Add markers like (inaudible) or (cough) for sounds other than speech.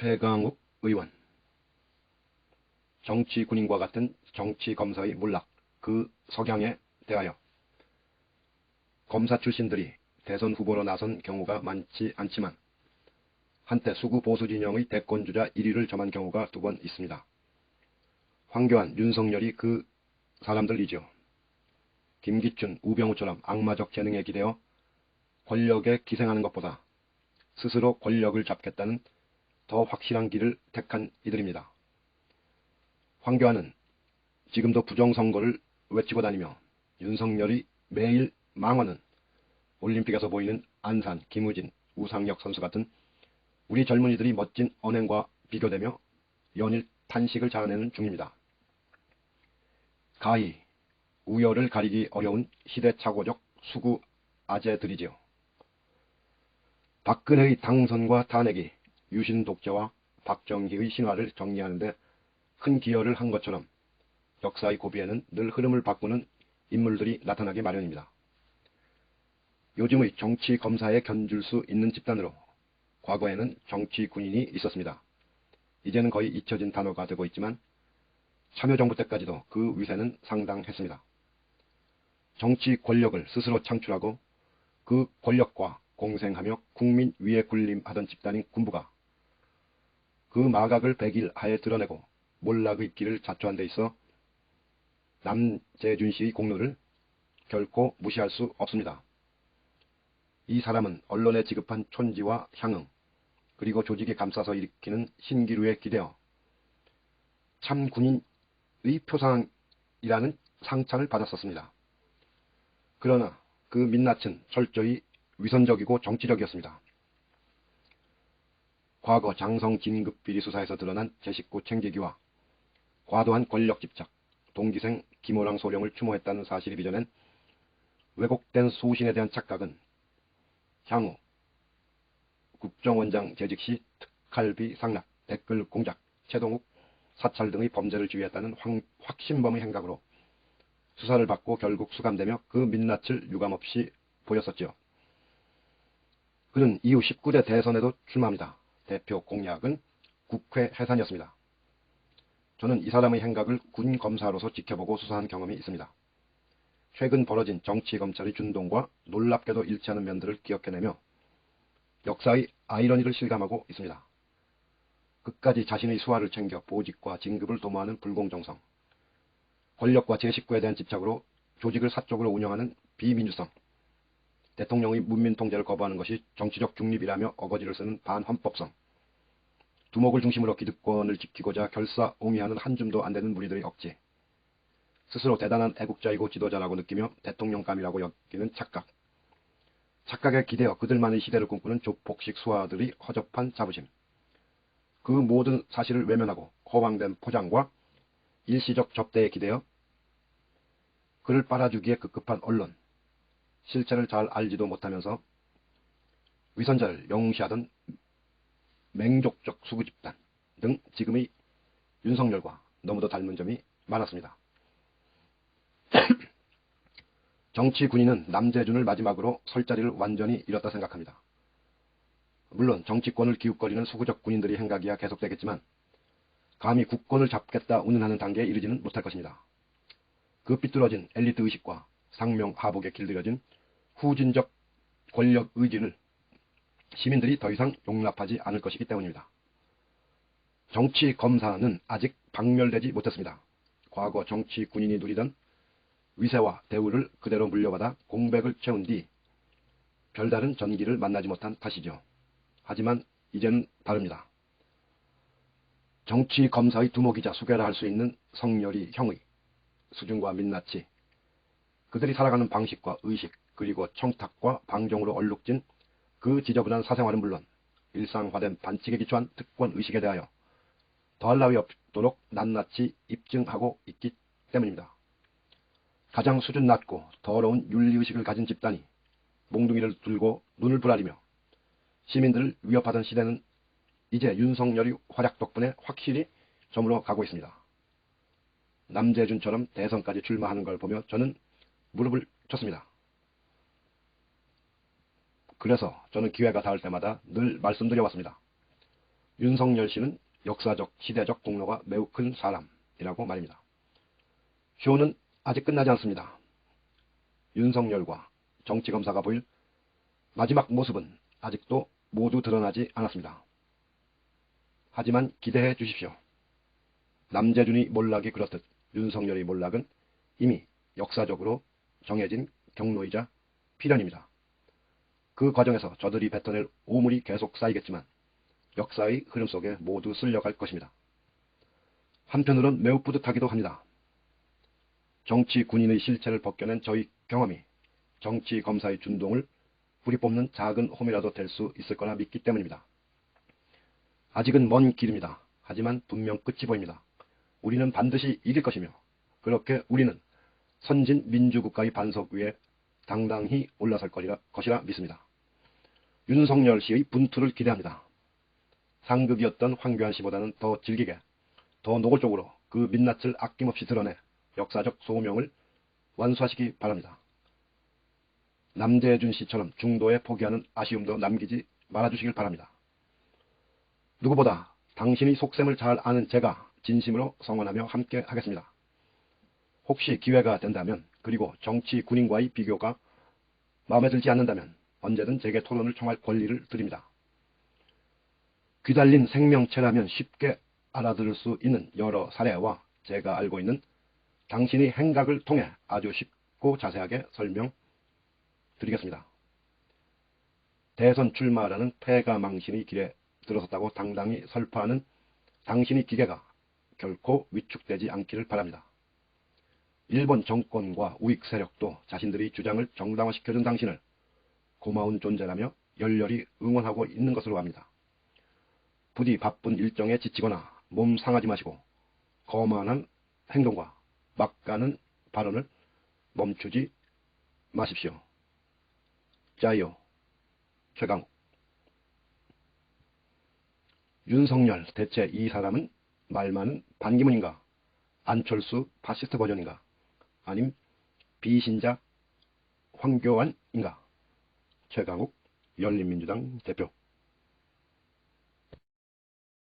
최강욱 의원 정치 군인과 같은 정치 검사의 몰락 그 석양에 대하여 검사 출신들이 대선 후보로 나선 경우가 많지 않지만 한때 수구 보수 진영의 대권주자 1위를 점한 경우가 두 번 있습니다. 황교안, 윤석열이 그 사람들이죠. 김기춘, 우병우처럼 악마적 재능에 기대어 권력에 기생하는 것보다 스스로 권력을 잡겠다는 더 확실한 길을 택한 이들입니다. 황교안은 지금도 부정선거를 외치고 다니며 윤석열이 매일 망언은 올림픽에서 보이는 안산, 김우진, 우상혁 선수 같은 우리 젊은이들이 멋진 언행과 비교되며 연일 탄식을 자아내는 중입니다. 가히 우열을 가리기 어려운 시대착오적 수구 아재들이지요. 박근혜의 당선과 탄핵이 유신 독재와 박정희의 신화를 정리하는데 큰 기여를 한 것처럼 역사의 고비에는 늘 흐름을 바꾸는 인물들이 나타나기 마련입니다. 요즘의 정치 검사에 견줄 수 있는 집단으로 과거에는 정치 군인이 있었습니다. 이제는 거의 잊혀진 단어가 되고 있지만 참여정부 때까지도 그 위세는 상당했습니다. 정치 권력을 스스로 창출하고 그 권력과 공생하며 국민 위에 군림하던 집단인 군부가 그 마각을 백일 하에 드러내고 몰락의 길을 자초한 데 있어 남재준 씨의 공로를 결코 무시할 수 없습니다. 이 사람은 언론에 지급한 촌지와 향응 그리고 조직에 감싸서 일으키는 신기루에 기대어 참 군인의 표상이라는 상찬을 받았었습니다. 그러나 그 민낯은 철저히 위선적이고 정치적이었습니다. 과거 장성 진급 비리 수사에서 드러난 제 식구 챙기기와 과도한 권력 집착, 동기생 김호랑 소령을 추모했다는 사실이 빚어낸 왜곡된 소신에 대한 착각은 향후 국정원장 재직 시 특칼비 상납, 댓글 공작, 최동욱 사찰 등의 범죄를 지휘했다는 확신범의 행각으로 수사를 받고 결국 수감되며 그 민낯을 유감없이 보였었지요. 그는 이후 19대 대선에도 출마합니다. 대표 공약은 국회 해산이었습니다. 저는 이 사람의 행각을 군 검사로서 지켜보고 수사한 경험이 있습니다. 최근 벌어진 정치검찰의 준동과 놀랍게도 일치하는 면들을 기억해내며 역사의 아이러니를 실감하고 있습니다. 끝까지 자신의 수화를 챙겨 보직과 진급을 도모하는 불공정성, 권력과 제 식구에 대한 집착으로 조직을 사적으로 운영하는 비민주성, 대통령의 문민 통제를 거부하는 것이 정치적 중립이라며 어거지를 쓰는 반헌법성, 두목을 중심으로 기득권을 지키고자 결사옹위하는 한 줌도 안 되는 무리들의 억지, 스스로 대단한 애국자이고 지도자라고 느끼며 대통령감이라고 여기는 착각, 착각에 기대어 그들만의 시대를 꿈꾸는 조폭식 수하들이 허접한 자부심, 그 모든 사실을 외면하고 허황된 포장과 일시적 접대에 기대어 그를 빨아주기에 급급한 언론, 실체를 잘 알지도 못하면서 위선자를 영웅시하던 맹족적 수구 집단 등 지금의 윤석열과 너무도 닮은 점이 많았습니다. (clears throat) 정치 군인은 남재준을 마지막으로 설 자리를 완전히 잃었다 생각합니다. 물론 정치권을 기웃거리는 수구적 군인들의 행각이야 계속되겠지만 감히 국권을 잡겠다 운운하는 단계에 이르지는 못할 것입니다. 그 삐뚤어진 엘리트 의식과 상명 하복에 길들여진 후진적 권력 의지를 시민들이 더 이상 용납하지 않을 것이기 때문입니다. 정치 검사는 아직 박멸되지 못했습니다. 과거 정치 군인이 누리던 위세와 대우를 그대로 물려받아 공백을 채운 뒤 별다른 전기를 만나지 못한 탓이죠. 하지만 이제는 다릅니다. 정치 검사의 두목이자 수괴라 할 수 있는 성열이 형의 수준과 민낯이 그들이 살아가는 방식과 의식 그리고 청탁과 방종으로 얼룩진 그 지저분한 사생활은 물론 일상화된 반칙에 기초한 특권 의식에 대하여 더할 나위 없도록 낱낱이 입증하고 있기 때문입니다. 가장 수준 낮고 더러운 윤리의식을 가진 집단이 몽둥이를 들고 눈을 부라리며 시민들을 위협하던 시대는 이제 윤석열이 활약 덕분에 확실히 저물어 가고 있습니다. 남재준처럼 대선까지 출마하는 걸 보며 저는 무릎을 쳤습니다. 그래서 저는 기회가 닿을 때마다 늘 말씀드려왔습니다. 윤석열 씨는 역사적, 시대적 공로가 매우 큰 사람이라고 말입니다. 쇼는 아직 끝나지 않습니다. 윤석열과 정치검사가 보일 마지막 모습은 아직도 모두 드러나지 않았습니다. 하지만 기대해 주십시오. 남재준이 몰락이 그렇듯 윤석열의 몰락은 이미 역사적으로 정해진 경로이자 필연입니다. 그 과정에서 저들이 뱉어낼 오물이 계속 쌓이겠지만 역사의 흐름 속에 모두 쓸려갈 것입니다. 한편으론 매우 뿌듯하기도 합니다. 정치 군인의 실체를 벗겨낸 저희 경험이 정치 검사의 준동을 뿌리 뽑는 작은 홈이라도 될 수 있을 거라 믿기 때문입니다. 아직은 먼 길입니다. 하지만 분명 끝이 보입니다. 우리는 반드시 이길 것이며 그렇게 우리는 선진 민주국가의 반석 위에 당당히 올라설 거리라, 것이라 믿습니다. 윤석열 씨의 분투를 기대합니다. 상극이었던 황교안 씨보다는 더 질기게, 더 노골적으로 그 민낯을 아낌없이 드러내 역사적 소명을 완수하시기 바랍니다. 남재준 씨처럼 중도에 포기하는 아쉬움도 남기지 말아주시길 바랍니다. 누구보다 당신이 속셈을 잘 아는 제가 진심으로 성원하며 함께 하겠습니다. 혹시 기회가 된다면 그리고 정치 군인과의 비교가 마음에 들지 않는다면 언제든 제게 토론을 청할 권리를 드립니다. 귀달린 생명체라면 쉽게 알아들을 수 있는 여러 사례와 제가 알고 있는 당신의 행각을 통해 아주 쉽고 자세하게 설명드리겠습니다. 대선 출마라는 패가망신의 길에 들어섰다고 당당히 설파하는 당신의 기계가 결코 위축되지 않기를 바랍니다. 일본 정권과 우익 세력도 자신들의 주장을 정당화시켜준 당신을 고마운 존재라며 열렬히 응원하고 있는 것으로 압니다. 부디 바쁜 일정에 지치거나 몸 상하지 마시고 거만한 행동과 막가는 발언을 멈추지 마십시오. 짜요. 최강욱 윤석열 대체 이 사람은 말 많은 반기문인가? 안철수 파시스트 버전인가? 아님 비신자 황교안인가? 최강욱 열린민주당 대표